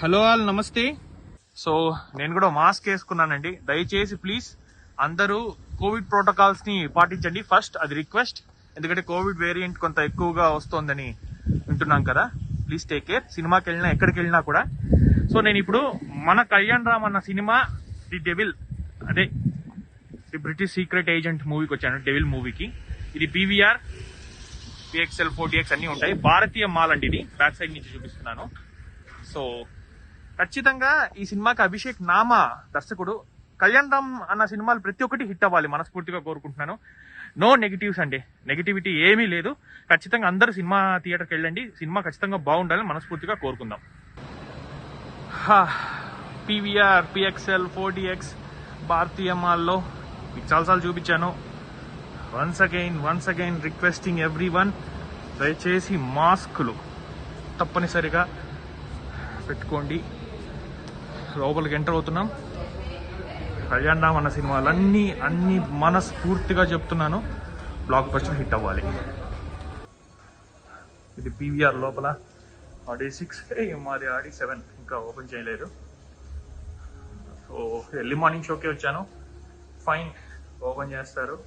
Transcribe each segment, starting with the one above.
Hello all నమస్తే. So నేను కూడా మాస్క్ వేసుకున్నానండి. దయచేసి ప్లీజ్ అందరూ కోవిడ్ ప్రోటోకాల్స్ని పాటించండి. ఫస్ట్ అది రిక్వెస్ట్ ఎందుకంటే కోవిడ్ వేరియంట్ కొంత ఎక్కువగా వస్తోందని వింటున్నాం కదా. ప్లీజ్ టేక్ కేర్ సినిమాకి వెళ్ళినా ఎక్కడికి వెళ్ళినా కూడా. సో నేను ఇప్పుడు మన కళ్యాణ్ రామ్ అన్న సినిమా ది డెవిల్ అదే ది బ్రిటిష్ సీక్రెట్ ఏజెంట్ మూవీకి వచ్చాను. డెవిల్ మూవీకి ఇది పీవీఆర్ పిఎక్స్ఎల్ ఫోర్టీ ఎక్స్ అన్ని ఉంటాయి. భారతీయ మాల్ అండి ఇది. బ్యాక్ సైడ్ నుంచి చూపిస్తున్నాను. సో ఖచ్చితంగా ఈ సినిమాకి అభిషేక్ నామా దర్శకుడు. కళ్యాణ్ రామ్ అన్న సినిమాలు ప్రతి ఒక్కటి హిట్ అవ్వాలి మనస్ఫూర్తిగా కోరుకుంటున్నాను. నో నెగిటివ్స్ అండి. నెగిటివిటీ ఏమీ లేదు. ఖచ్చితంగా అందరూ సినిమా థియేటర్కి వెళ్ళండి. సినిమా ఖచ్చితంగా బాగుండాలని మనస్ఫూర్తిగా కోరుకుందాం. పీవీఆర్ పిఎక్స్ఎల్ ఫోర్టీఎక్స్ భారతీయ మాల్లో మీకు చాలాసార్లు చూపించాను. Once again once again requesting every one దయచేసి మాస్కులు తప్పనిసరిగా పెట్టుకోండి. లోపలికి ఎంటర్ అవుతున్నాం. కళ్యాణ్ రామ్ అన్న సినిమాలు అన్ని అన్ని మనస్ఫూర్తిగా చెప్తున్నాను. బ్లాక్ బస్టర్ హిట్ అవ్వాలి. ఇది పీవీఆర్ లోపల. ఆడి సిక్స్ మాది ఆడి సెవెన్ ఇంకా ఓపెన్ చేయలేదు. సో ఎర్లీ మార్నింగ్ షోకే వచ్చాను. ఫైన్ ఓపెన్ చేస్తారు.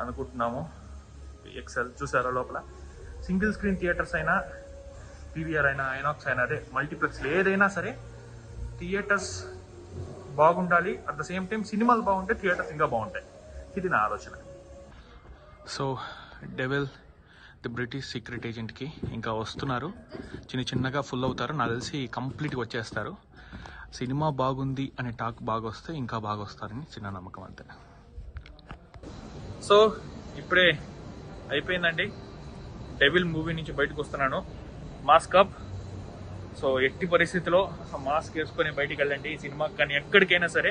అనుకుంటున్నాము. ఎక్సెల్ చూసారా లోపల? సింగిల్ స్క్రీన్ థియేటర్స్ అయినా పీవీఆర్ అయినా ఐనాక్స్ అయినా అదే మల్టీప్లెక్స్ ఏదైనా సరే థియేటర్స్ బాగుండాలి. అట్ ద సేమ్ టైం సినిమాలు బాగుంటే థియేటర్స్ ఇంకా బాగుంటాయి. ఇది నా ఆలోచన. So devil the British secret ఏజెంట్కి ఇంకా వస్తున్నారు. చిన్న చిన్నగా ఫుల్ అవుతారు. నాకు తెలిసి కంప్లీట్గా వచ్చేస్తారు. సినిమా బాగుంది అనే టాక్ బాగా వస్తే ఇంకా బాగా వస్తారని చిన్న నమ్మకం అంతే. సో ఇప్పుడే అయిపోయిందండి. డెవిల్ మూవీ నుంచి బయటకు వస్తున్నాను. మాస్క్ అప్ సో ఎట్టి పరిస్థితిలో మాస్క్ వేసుకొని బయటికి వెళ్ళండి. ఈ సినిమాకి కానీ ఎక్కడికైనా సరే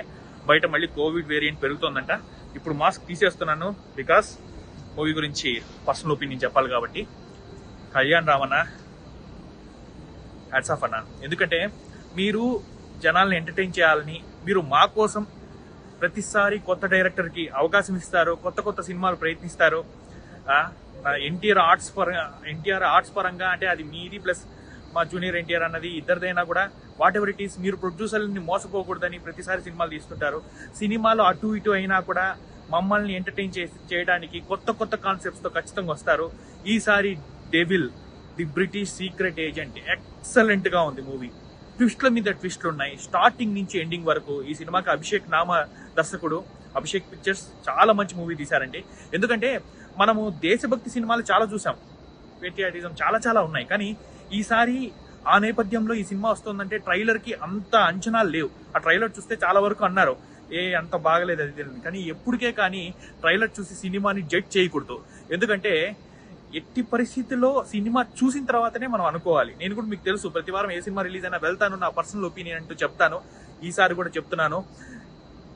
బయట మళ్ళీ కోవిడ్ వేరియంట్ పెరుగుతుందంట. ఇప్పుడు మాస్క్ తీసేస్తున్నాను బికాస్ మూవీ గురించి పర్సనల్ ఒపీనియన్ చెప్పాలి కాబట్టి. కళ్యాణ్ రామన్న హ్యాట్స్ ఆఫ్ అన్న. ఎందుకంటే మీరు జనాల్ని ఎంటర్టైన్ చేయాలని మీరు మా కోసం ప్రతిసారి కొత్త డైరెక్టర్కి అవకాశం ఇస్తారు కొత్త కొత్త సినిమాలు ప్రయత్నిస్తారు ఎన్టీఆర్ ఆర్ట్స్ పరంగా ఎన్టీఆర్ ఆర్ట్స్ పరంగా అంటే అది మీది ప్లస్ మా జూనియర్ ఎన్టీఆర్ అన్నది ఇద్దరిదైనా కూడా వాట్ ఎవర్ ఇట్ ఈస్ మీరు ప్రొడ్యూసర్ని మోసపోకూడదని ప్రతిసారి సినిమాలు తీస్తుంటారు. సినిమాలు అటు ఇటు అయినా కూడా మమ్మల్ని ఎంటర్టైన్ చేసి చేయడానికి కొత్త కొత్త కాన్సెప్ట్స్తో ఖచ్చితంగా వస్తారు. ఈసారి devil the British secret agent ఎక్సలెంట్గా ఉంది మూవీ ట్విస్ట్ల మీద ట్విస్ట్లు ఉన్నాయి. స్టార్టింగ్ నుంచి ఎండింగ్ వరకు ఈ సినిమాకి అభిషేక్ నామ దర్శకుడు అభిషేక్ పిక్చర్స్ చాలా మంచి మూవీ తీశారండి. ఎందుకంటే మనము దేశభక్తి సినిమాలు చాలా చూసాం. పేట్రియాటిజం చాలా చాలా ఉన్నాయి. కానీ ఈసారి ఆ నేపథ్యంలో ఈ సినిమా వస్తుందంటే ట్రైలర్కి అంత అంచనాలు లేవు. ఆ ట్రైలర్ చూస్తే చాలా వరకు అన్నారు ఏ అంత బాగలేదు అది తెలియదు కానీ ఎప్పటికే కానీ ట్రైలర్ చూసి సినిమాని జడ్జ్ చేయకూడదు. ఎందుకంటే ఎట్టి పరిస్థితుల్లో సినిమా చూసిన తర్వాతనే మనం అనుకోవాలి. నేను కూడా మీకు తెలుసు ప్రతి వారం ఏ సినిమా రిలీజ్ అయినా వెళ్తాను నా పర్సనల్ ఒపీనియన్ అంటూ చెప్తాను. ఈసారి కూడా చెప్తున్నాను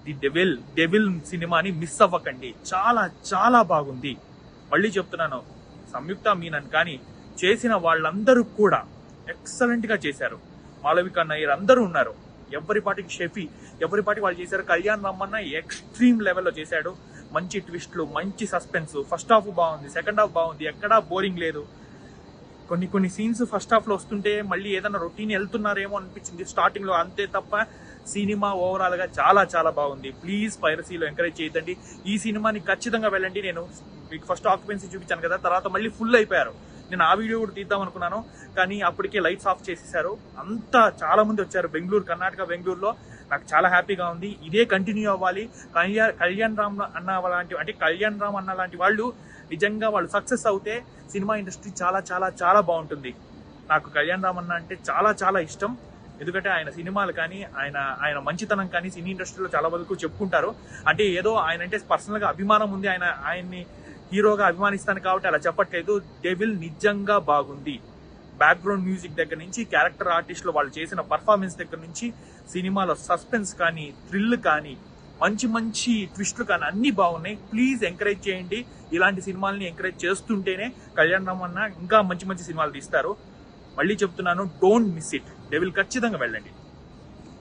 ది డెవిల్ డెవిల్ సినిమాని మిస్ అవ్వకండి. చాలా చాలా బాగుంది. మళ్ళీ చెప్తున్నాను సంయుక్త మీనన్ కానీ చేసిన వాళ్ళందరూ కూడా ఎక్సలెంట్గా చేశారు. మాలవిక నయ్యర్ అందరూ ఉన్నారు. ఎవరి పాటికి షెఫీ ఎవరి పాటికి వాళ్ళు చేశారు కళ్యాణ్ రామన్న ఎక్స్ట్రీమ్ లెవెల్లో చేశాడు. మంచి ట్విస్ట్లు మంచి సస్పెన్స్ ఫస్ట్ హాఫ్ బాగుంది సెకండ్ హాఫ్ బాగుంది ఎక్కడా బోరింగ్ లేదు. కొన్ని కొన్ని సీన్స్ ఫస్ట్ హాఫ్లో వస్తుంటే మళ్ళీ ఏదైనా రొటీన్ వెళ్తున్నారేమో అనిపించింది. స్టార్టింగ్లో అంతే తప్ప సినిమా ఓవరాల్గా చాలా చాలా బాగుంది. ప్లీజ్ పైరసీలో ఎంకరేజ్ చేయదండి ఈ సినిమాని ఖచ్చితంగా వెళ్ళండి. నేను మీకు ఫస్ట్ ఆక్యుపెన్సీ చూపించాను కదా తర్వాత మళ్ళీ ఫుల్ అయిపోయారు. నేను ఆ వీడియో కూడా తీద్దాం అనుకున్నాను. కానీ అప్పటికే లైట్స్ ఆఫ్ చేసేసారు. అంతా చాలా మంది వచ్చారు. బెంగళూరు కర్ణాటక బెంగళూరులో. నాకు చాలా హ్యాపీగా ఉంది. ఇదే కంటిన్యూ అవ్వాలి. కళ్యాణ్ కళ్యాణ్ రామ్ అన్న లాంటి అంటే కళ్యాణ్ రామ్ అన్న లాంటి వాళ్ళు నిజంగా వాళ్ళు సక్సెస్ అవుతే సినిమా ఇండస్ట్రీ చాలా చాలా చాలా బాగుంటుంది. నాకు కళ్యాణ్ రామ్ అన్న అంటే చాలా చాలా ఇష్టం. ఎందుకంటే ఆయన సినిమాలు కానీ ఆయన ఆయన మంచితనం కానీ సినీ ఇండస్ట్రీలో చాలా వరకు చెప్పుకుంటారు. అంటే ఏదో ఆయన అంటే పర్సనల్గా అభిమానం ఉంది. ఆయన ఆయన్ని హీరోగా అభిమానిస్తాను కాబట్టి అలా చెప్పట్లేదు. డెవిల్ నిజంగా బాగుంది. బ్యాక్గ్రౌండ్ మ్యూజిక్ దగ్గర నుంచి క్యారెక్టర్ ఆర్టిస్టులు వాళ్ళు చేసిన పర్ఫార్మెన్స్ దగ్గర నుంచి సినిమాలో సస్పెన్స్ కానీ థ్రిల్ కానీ మంచి మంచి ట్విస్ట్లు కానీ అన్ని బాగున్నాయి. ప్లీజ్ ఎంకరేజ్ చేయండి. ఇలాంటి సినిమాల్ని ఎంకరేజ్ చేస్తుంటేనే కళ్యాణ్ రామన్న ఇంకా మంచి మంచి సినిమాలు తీస్తారు. మళ్ళీ చెప్తున్నాను డోంట్ మిస్ ఇట్ డెవిల్ ఖచ్చితంగా వెళ్ళండి.